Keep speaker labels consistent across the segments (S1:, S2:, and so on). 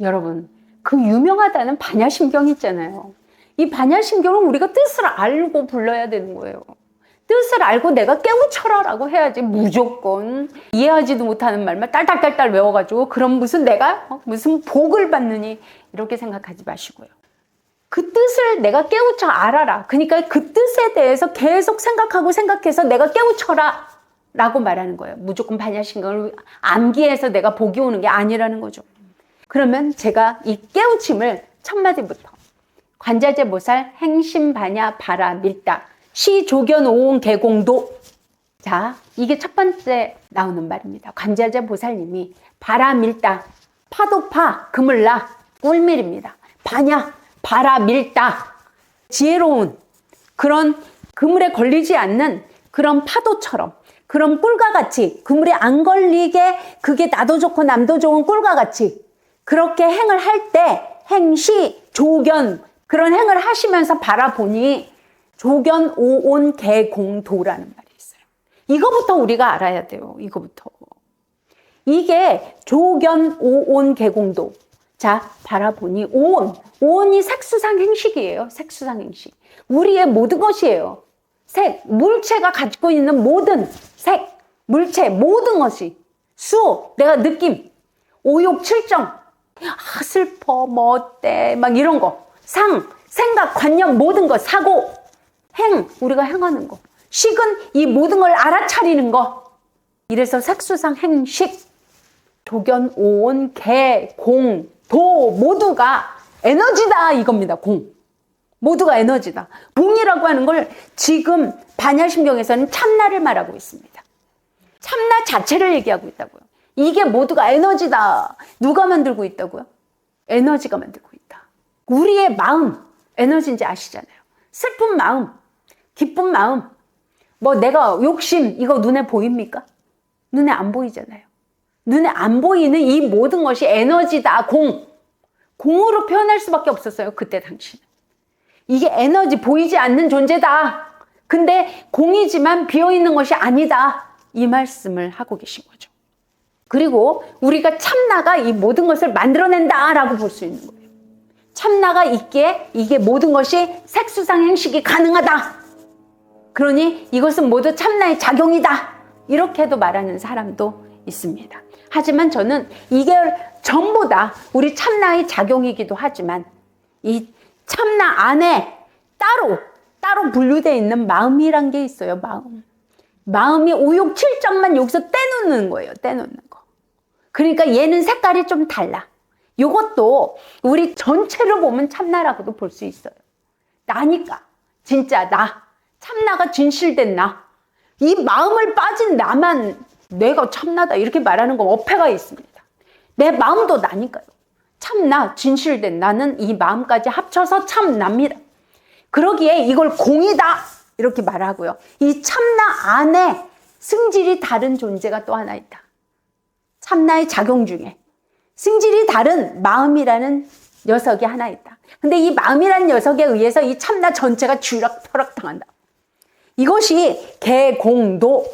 S1: 여러분, 그 유명하다는 반야심경 있잖아요. 이 반야심경은 우리가 뜻을 알고 불러야 되는 거예요. 뜻을 알고 내가 깨우쳐라 라고 해야지 무조건 이해하지도 못하는 말만 딸딸딸딸 외워가지고 그럼 무슨 내가 어? 무슨 복을 받느니 이렇게 생각하지 마시고요. 그 뜻을 내가 깨우쳐 알아라. 그러니까 그 뜻에 대해서 계속 생각하고 생각해서 내가 깨우쳐라. 라고 말하는 거예요. 무조건 반야신경을 암기해서 내가 복이 오는 게 아니라는 거죠. 그러면 제가 이 깨우침을 첫 마디부터 관자재 모살 행심 반야 바라 밀다 시 조견 오온 개공도 자 이게 첫 번째 나오는 말입니다. 관자재 보살님이 바라 밀다 파도파 그물라 꿀밀입니다. 반야 바라 밀다 지혜로운 그런 그물에 걸리지 않는 그런 파도처럼 그런 꿀과 같이 그물에 안 걸리게 그게 나도 좋고 남도 좋은 꿀과 같이 그렇게 행을 할 때 행시 조견 그런 행을 하시면서 바라보니 조견 오온 개공도라는 말이 있어요. 이거부터 우리가 알아야 돼요. 이거부터. 이게 조견 오온 개공도. 자, 바라보니 오온. 오온이 색수상 행식이에요. 색수상 행식. 우리의 모든 것이에요. 색, 물체가 가지고 있는 모든 색, 물체, 모든 것이 수, 내가 느낌, 오욕, 칠정, 아, 슬퍼, 뭐 어때, 막 이런 거. 상, 생각, 관념, 모든 것, 사고, 행, 우리가 행하는 거. 식은 이 모든 걸 알아차리는 거. 이래서 색수상 행식, 조견, 오온, 개, 공, 도 모두가 에너지다 이겁니다. 공. 모두가 에너지다. 공이라고 하는 걸 지금 반야심경에서는 참나를 말하고 있습니다. 참나 자체를 얘기하고 있다고요. 이게 모두가 에너지다. 누가 만들고 있다고요? 에너지가 만들고 있다. 우리의 마음, 에너지인지 아시잖아요. 슬픈 마음, 기쁜 마음, 뭐 내가 욕심, 이거 눈에 보입니까? 눈에 안 보이잖아요. 눈에 안 보이는 이 모든 것이 에너지다, 공. 공으로 표현할 수밖에 없었어요. 그때 당시는. 이게 에너지 보이지 않는 존재다. 근데 공이지만 비어있는 것이 아니다. 이 말씀을 하고 계신 거죠. 그리고 우리가 참나가 이 모든 것을 만들어낸다라고 볼 수 있는 거예요. 참나가 있기에 이게 모든 것이 색수상 행식이 가능하다. 그러니 이것은 모두 참나의 작용이다. 이렇게도 말하는 사람도 있습니다. 하지만 저는 이게 전부 다 우리 참나의 작용이기도 하지만 이 참나 안에 따로 따로 분류되어 있는 마음이란 게 있어요. 마음. 마음이 오욕 칠정만 여기서 떼놓는 거예요. 떼놓는 거. 그러니까 얘는 색깔이 좀 달라. 이것도 우리 전체를 보면 참나라고도 볼 수 있어요. 나니까. 진짜 나. 참나가 진실된 나. 이 마음을 빠진 나만 내가 참나다. 이렇게 말하는 건 어폐가 있습니다. 내 마음도 나니까요. 참나, 진실된 나는 이 마음까지 합쳐서 참납니다. 그러기에 이걸 공이다. 이렇게 말하고요. 이 참나 안에 승질이 다른 존재가 또 하나 있다. 참나의 작용 중에 승질이 다른 마음이라는 녀석이 하나 있다. 근데 이 마음이라는 녀석에 의해서 이 참나 전체가 쥐락펴락 당한다. 이것이 개공도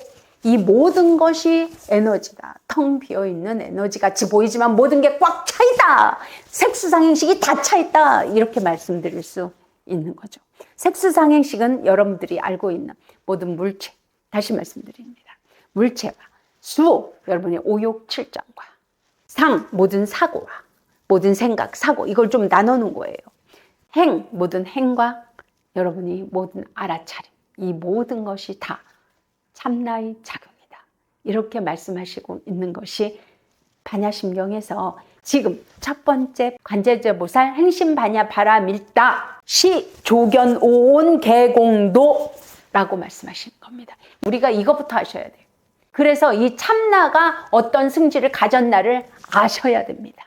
S1: 이 모든 것이 에너지다. 텅 비어 있는 에너지 같이 보이지만 모든 게 꽉 차 있다. 색수상행식이 다 차 있다. 이렇게 말씀드릴 수 있는 거죠. 색수상행식은 여러분들이 알고 있는 모든 물체. 다시 말씀드립니다. 물체와 수, 여러분의 오욕 칠정과 상, 모든 사고와 모든 생각, 사고 이걸 좀 나눠놓은 거예요. 행, 모든 행과 여러분이 모든 알아차림 이 모든 것이 다 참나의 작용이다. 이렇게 말씀하시고 있는 것이 반야심경에서 지금 첫 번째 관제제 보살 행심 반야 바라 밀다 시 조견 오온 개공도 라고 말씀하시는 겁니다. 우리가 이것부터 하셔야 돼요. 그래서 이 참나가 어떤 승질을 가졌나를 아셔야 됩니다.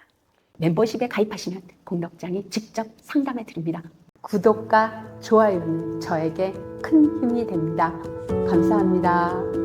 S1: 멤버십에 가입하시면 공덕장이 직접 상담해 드립니다. 구독과 좋아요는 저에게 큰 힘이 됩니다. 감사합니다.